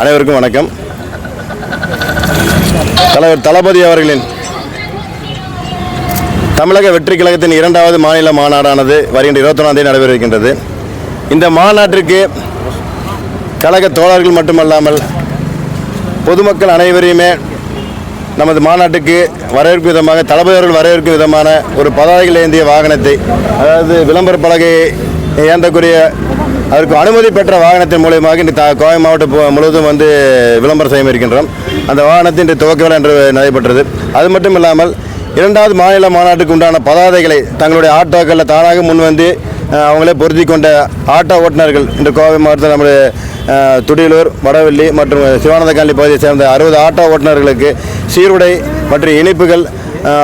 அனைவருக்கும் வணக்கம். தலைவர் தளபதி அவர்களின் தமிழக வெற்றி கழகத்தின் இரண்டாவது மாநில மாநாடானது வருகின்ற இருபத்தொன்னாம் தேதி நடைபெறுகின்றது இந்த மாநாட்டிற்கு கழக தோழர்கள் மட்டுமல்லாமல் பொதுமக்கள் அனைவரையுமே நமது மாநாட்டுக்கு வரவேற்கும் விதமாக தளபதி அவர்கள் வரவேற்கும் விதமான ஒரு பதாகைகள் ஏந்திய வாகனத்தை அதாவது விளம்பர பலகையை ஏந்தக்கூடிய அதற்கு அனுமதி பெற்ற வாகனத்தின் மூலியமாக இன்று கோவை மாவட்டம் முழுவதும் வந்து விளம்பரம் செய்ய இருக்கின்றோம் அந்த வாகனத்தின் இன்று துவக்க விழா என்று நடைபெற்றது. அது மட்டும் இல்லாமல் இரண்டாவது மாநில மாநாட்டுக்கு உண்டான பதாதைகளை தங்களுடைய ஆட்டோக்களில் தானாக முன்வந்து அவங்களே பொருத்தி கொண்ட ஆட்டோ ஓட்டுநர்கள் இன்று கோவை மாவட்டத்தில் நம்முடைய துடியலூர் வடவள்ளி மற்றும் சிவானந்த காலனி பகுதியை சேர்ந்த அறுபது ஆட்டோ ஓட்டுநர்களுக்கு சீருடை மற்றும் இனிப்புகள்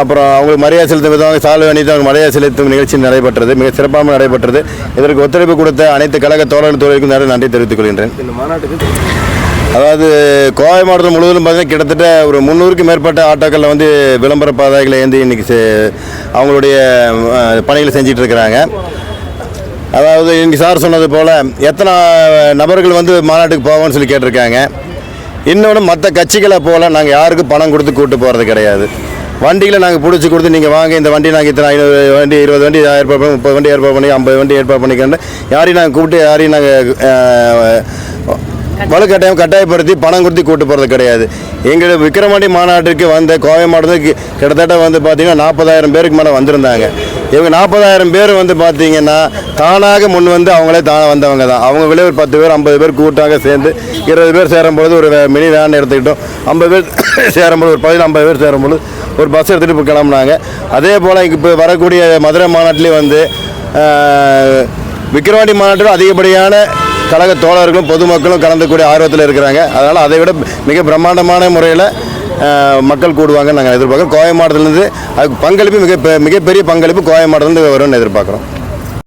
அப்புறம் அவங்களுக்கு மரியாதை செலுத்தும் விதமாக சால்வை அணித்து அவங்க மரியாதை செலுத்தும் நிகழ்ச்சி நடைபெற்றது. மிக சிறப்பாக நடைபெற்றது. இதற்கு ஒத்துழைப்பு கொடுத்த அனைத்து கழக தோழர்கள் தோழர்களுக்கும் நிறைய நன்றி தெரிவித்துக் கொள்கின்றேன். அதாவது கோவை மாவட்டம் முழுவதும் பார்த்தீங்கன்னா கிட்டத்தட்ட ஒரு முந்நூறுக்கும் மேற்பட்ட ஆட்டோக்களில் வந்து விளம்பர பாதைகளை ஏந்தி இன்னைக்கு செ- அவங்களுடைய பணிகளை செஞ்சிட்டு இருக்கிறாங்க. அதாவது இங்கே சார் சொன்னது போல் எத்தனை நபர்கள் வந்து மாநாட்டுக்கு போவோம்னு சொல்லி கேட்டிருக்காங்க. இன்னொன்று மற்ற கட்சிகளை போல் நாங்கள் யாருக்கும் பணம் கொடுத்து கூட்டு போகிறது கிடையாது. வண்டிகளை நாங்கள் பிடிச்சி கொடுத்து நீங்கள் வாங்க இந்த வண்டி நாங்கள் இத்தனை ஐநூறு வண்டி இருபது வண்டி ஏற்பாடு பண்ணி முப்பது வண்டி ஏற்பாடு பண்ணி ஐம்பது வண்டி ஏற்பாடு பண்ணிக்கிறேன் யாரையும் நாங்கள் கூப்பிட்டு யாரையும் நாங்கள் வலுக்கட்டாயம் கட்டாயப்படுத்தி பணம் கொடுத்து கூட்டு போகிறது கிடையாது. எங்கள் விக்ரமாண்டி மாநாட்டுக்கு வந்த கோவை மாவட்டத்துக்கு கிட்டத்தட்ட வந்து பார்த்தீங்கன்னா நாற்பதாயிரம் பேருக்கு மேலே வந்திருந்தாங்க. இவங்க நாற்பதாயிரம் பேர் வந்து பார்த்தீங்கன்னா தானாக முன் வந்து அவங்களே தானாக வந்தவங்க தான். அவங்க விலை ஒரு பத்து பேர் ஐம்பது பேர் கூட்டாக சேர்ந்து இருபது பேர் சேரும்பொழுது ஒரு வே- மினி வேன் எடுத்துக்கிட்டோம். ஐம்பது பேர் சேரும்போது ஒரு பதினு ஐம்பது பேர் சேரும்பொழுது ஒரு பஸ் எடுத்துகிட்டு இப்போ கிளம்புனாங்க. அதே போல் இப்போ வரக்கூடிய மதுரை மாநாட்டிலே வந்து விக்ரவாண்டி விக்கிரவாண்டி மாநாட்டில் அதிகப்படியான கழக தோழர்களும் பொதுமக்களும் கலந்துக்கூடிய ஆர்வத்தில் இருக்கிறாங்க. அதனால் அதை விட மிக பிரம்மாண்டமான முறையில் மக்கள் கூடுவாங்கன்னு நாங்கள் எதிர்பார்க்குறோம். கோவை மாவட்டத்திலேருந்து அதுக்கு பங்களிப்பு மிக பெ- மிகப்பெரிய பங்களிப்பு கோவை மாவட்டத்திலேருந்து வரும்னு எதிர்பார்க்குறோம்.